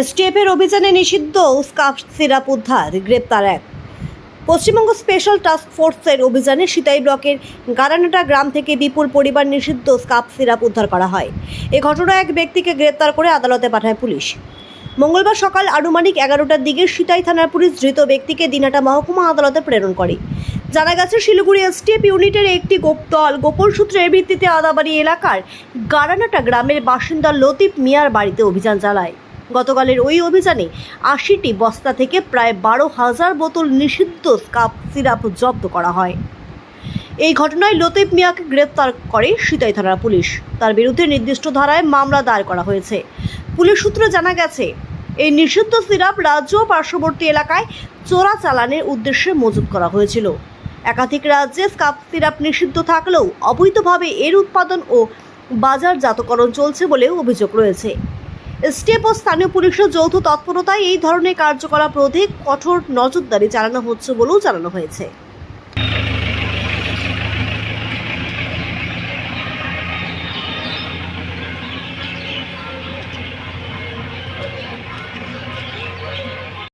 এসটিএফের অভিযানে নিষিদ্ধ scarf syrup উদ্ধার, গ্রেপ্তার এক। পশ্চিমবঙ্গ স্পেশাল টাস্ক ফোর্সের অভিযানে সিতাই ব্লকের গারানাটা গ্রাম থেকে বিপুল পরিবার নিষিদ্ধ স্কাফ সিরাপ উদ্ধার করা হয়। এ ঘটনায় এক ব্যক্তিকে গ্রেপ্তার করে আদালতে পাঠায় পুলিশ। মঙ্গলবার সকাল আনুমানিক এগারোটার দিকে সিতাই থানার পুলিশ ধৃত ব্যক্তিকে দিনাটা মহকুমা আদালতে প্রেরণ করে। জানা গেছে, শিলিগুড়ি এসটিএফ ইউনিটের একটি দল গোপন সূত্রের ভিত্তিতে আদাবাড়ি এলাকার গারানাটা গ্রামের বাসিন্দা লতিফ মিয়ার বাড়িতে অভিযান চালায়। গতকালের ওই অভিযানে আশিটি বস্তা থেকে প্রায় বারো হাজার বোতল নিষিদ্ধ স্কাপ সিরাপ জব্দ করা হয়। এই ঘটনায় লতিফ মিয়াকে গ্রেপ্তার করে সিতাই থানার পুলিশ। তার বিরুদ্ধে নির্দিষ্ট ধারায় মামলা দায়ের করা হয়েছে। পুলিশ সূত্রে জানা গেছে, এই নিষিদ্ধ সিরাপ রাজ্য পার্শ্ববর্তী এলাকায় চোরা চালানের উদ্দেশ্যে মজুত করা হয়েছিল। একাধিক রাজ্যে স্কাপ সিরাপ নিষিদ্ধ থাকলেও অবৈধভাবে এর উৎপাদন ও বাজারজাতকরণ চলছে বলেও অভিযোগ রয়েছে। স্টেপ ও স্থানীয় পুলিশের যৌথ তৎপরতায় এই ধরনের কার্যকলাপ রোধে কঠোর নজরদারি চালানো হচ্ছে বলেও জানানো হয়েছে।